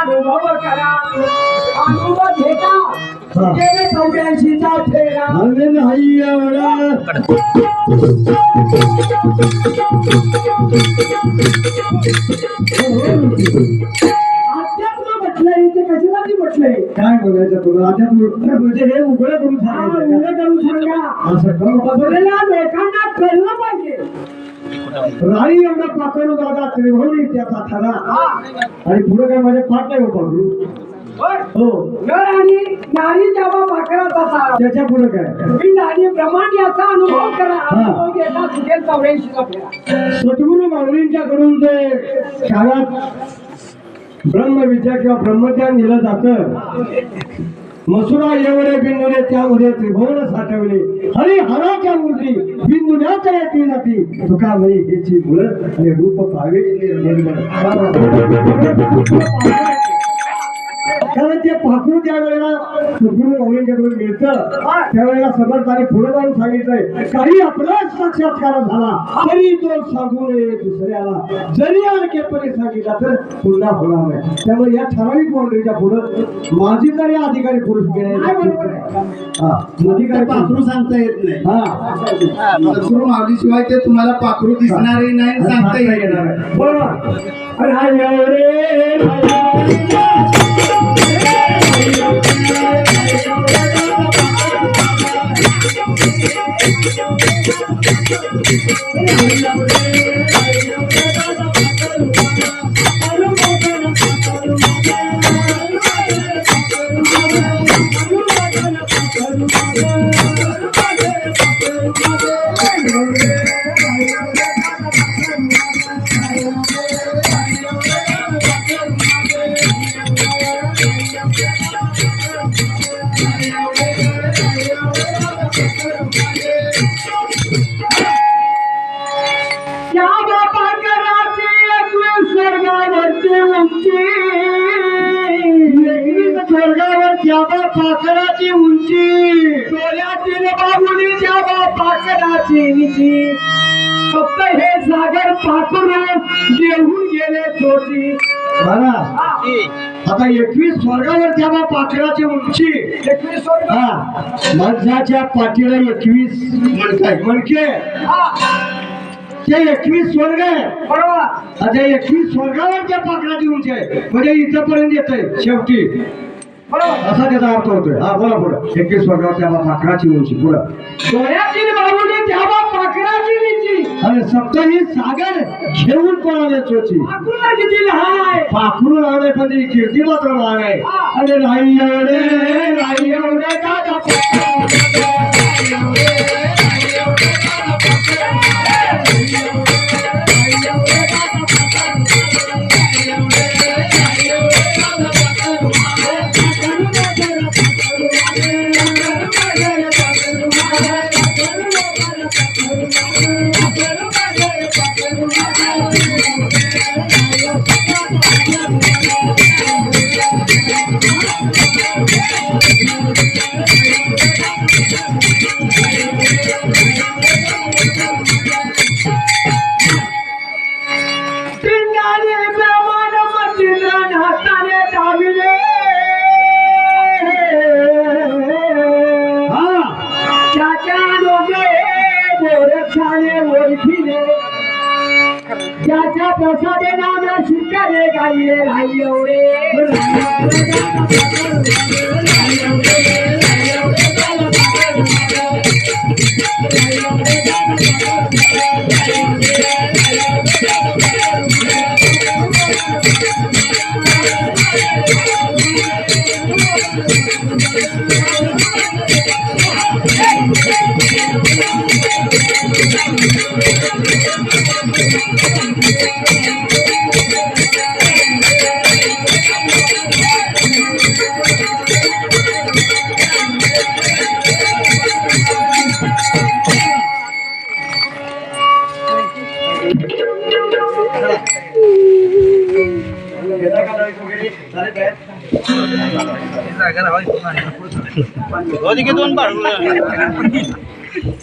अनुभव करा. अनुभव घेता. गेले चौऱ्याऐंशीचा फेरा. अरे नाही एवढा अध्यात्म म्हटलंय ते कशासाठी म्हटलंय काय बोलायचं तुला आता तू- म्हणजे हे उघडं करून हा, सांगायचं का? असं लोकांना कळलं पाहिजे. राणी एवढा पाकळू दादा त्रिभुवनी हा. आणि पुढे काय माझे पाठ नाही हो. हो. आणि तारा त्याच्या पुढे काय? भिंग आणि ब्रह्मांड याचा अनुभव करा. अनुभव घेता सुटेल चौऱ्याऐंशीचा फेरा सद्गुरू माऊलींच्याकडून जे काळात ब्रह्मविद्या किंवा ब्रह्मज्ञान दिलं जातं. मसुरा एवढे बिंदुने त्यामध्ये त्रिभुवन साठवले. हरी हराच्या मूर्ती बिंदुण्याच्या येते जाती. तुका म्हणे हेची मुळ आणि रूप पावे निर्मळ. ते पाखरू त्या वेळेला सद्गुरू माऊलींच्याकडून मिळतं. त्यावेळेला समर्थाने पुढे जाऊन सांगितलंय. काही आपलाच साक्षात्कार झाला तरी तो सांगू नये दुसऱ्याला. जरी आणखीपणे सांगितला तर पुन्हा होणार नाही. त्यामुळे या ठराविक बाउंड्रीच्या पुढं माझी तरी अधिकारी पुरुष गेले. हा अधिकारी पाखरू सांगता येत नाही. हा. सद्गुरू माऊलीशिवाय ते तुम्हाला पाखरू दिसणारही नाही सांगता येणार बरोबर. राया रे त्या बापा कराची उंची एकवीस पाखराची उंची डोळ्यातील बाबुली पाखराची फक्त हे सागर पाखरू घेऊन गेले छोटी आता एकवीस स्वर्गावर तेव्हा पाखराची उंची. एकवीस हा माणसाच्या पाठीला एकवीस म्हणताय मणके हा, ते एकवीस स्वर्ग आहे. बरोबर. आता एकवीस स्वर्गावर त्या पाखराची उंची आहे. म्हणजे इथंपर्यंत येत आहे शेवटी. बरोबर. असा त्याचा अर्थ होतोय. हा बोला पुढं. एकवीस स्वर्गावर त्या पाखराची उंची. पुढं. डोळ्यातील उंची आणि सप्तही सागर घेऊन पळाले चोची पाखरूला किती लहान आहे पाखरून आले पण ती कीर्ती मात्र लहान आहे अरे राई एवढे त्याच्या प्रसादे नाम शिकारे गायले राई एवढे दोन ওদিকে